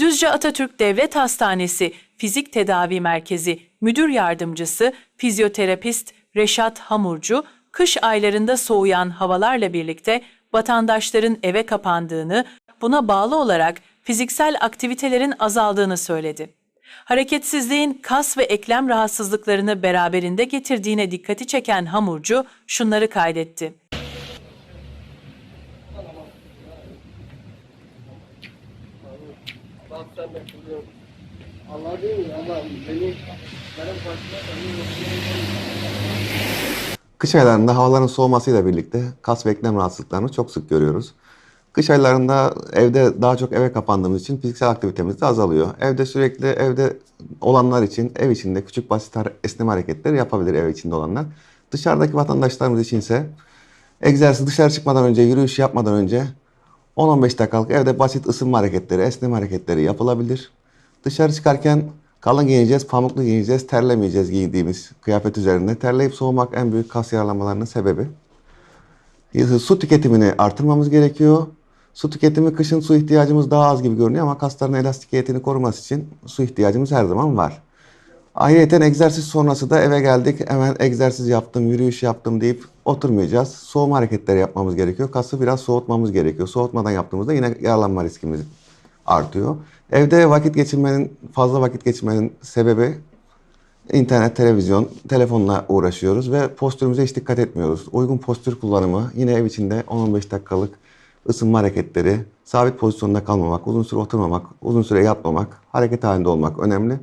Düzce Atatürk Devlet Hastanesi Fizik Tedavi Merkezi Müdür Yardımcısı Fizyoterapist Reşat Hamurcu, kış aylarında soğuyan havalarla birlikte vatandaşların eve kapandığını, buna bağlı olarak fiziksel aktivitelerin azaldığını söyledi. Hareketsizliğin kas ve eklem rahatsızlıklarını beraberinde getirdiğine dikkati çeken Hamurcu şunları kaydetti. Kış aylarında havaların soğumasıyla birlikte kas ve eklem rahatsızlıklarını çok sık görüyoruz. Kış aylarında evde daha çok eve kapandığımız için fiziksel aktivitemiz de azalıyor. Evde sürekli evde olanlar için ev içinde küçük basit esneme hareketleri yapabilir ev içinde olanlar. Dışarıdaki vatandaşlarımız içinse egzersiz dışarı çıkmadan önce, yürüyüş yapmadan önce 10-15 dakikalık evde basit ısınma hareketleri, esneme hareketleri yapılabilir. Dışarı çıkarken kalın giyineceğiz, pamuklu giyineceğiz, terlemeyeceğiz giydiğimiz kıyafet üzerinde. Terleyip soğumak en büyük kas yaralanmalarının sebebi. Su tüketimini artırmamız gerekiyor. Su tüketimi kışın su ihtiyacımız daha az gibi görünüyor ama kasların elastikiyetini koruması için su ihtiyacımız her zaman var. Ayrıca egzersiz sonrası da eve geldik hemen egzersiz yaptım, yürüyüş yaptım deyip oturmayacağız. Soğuma hareketleri yapmamız gerekiyor. Kası biraz soğutmamız gerekiyor. Soğutmadan yaptığımızda yine yaralanma riskimiz artıyor. Evde vakit geçirmenin, fazla vakit geçirmenin sebebi internet, televizyon, telefonla uğraşıyoruz ve postürümüze hiç dikkat etmiyoruz. Uygun postür kullanımı yine ev içinde 10-15 dakikalık ısınma hareketleri, sabit pozisyonda kalmamak, uzun süre oturmamak, uzun süre yatmamak, hareket halinde olmak önemli.